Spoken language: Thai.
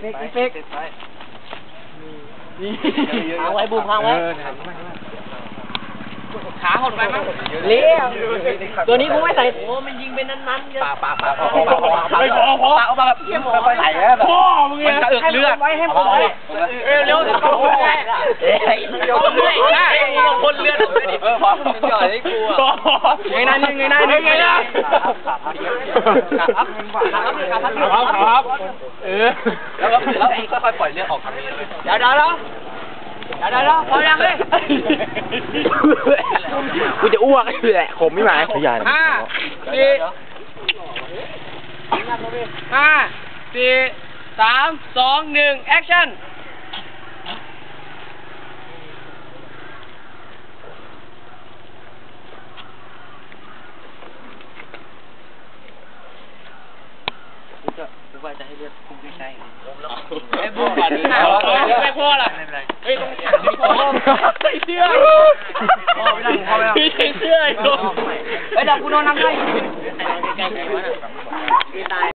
เฟกเฟกค้างไว้บูมค้างไว้ขาหดไปมั้งเลี้ยวตัวนี้กูไม่ใส่โอ้มันยิงเป็นนั้นๆเยอะปากปากปากปากไม่พอพอเอามาแบบค่อยๆไหลแล้วพ่อมึงเนี่ยมันจะอึกเลือดไว้ให้ผมไว้เร็วเร็วเข้าไปเอ้ยเดี๋ยวเลยนะคนเลือดเออพอมันจ่อยให้กูอะไงนั่นไงนั่นไงนั่น ครับครับครับเออแล้วก็แล้วค่อยๆปล่อยเลือดออกทางนี้เลยเดี๋ยวเดี๋ยวเดี๋ยวเดี๋ยวเดี๋ยวพอยังเลยกูจะอ้วกแหละขมไม่หมายห้าสี่ห้าสี่สามสองหนึ่งแอคชั่น ไอ้บูมก่อนดิไม่พอละเฮ้ยต้องถามพ่อใส่เสื้อพ่อไม่ได้พ่อไม่ได้ใส่เสื้อไอ้ตัวไอ้ดี๋ยวกูนอนน้ำไห้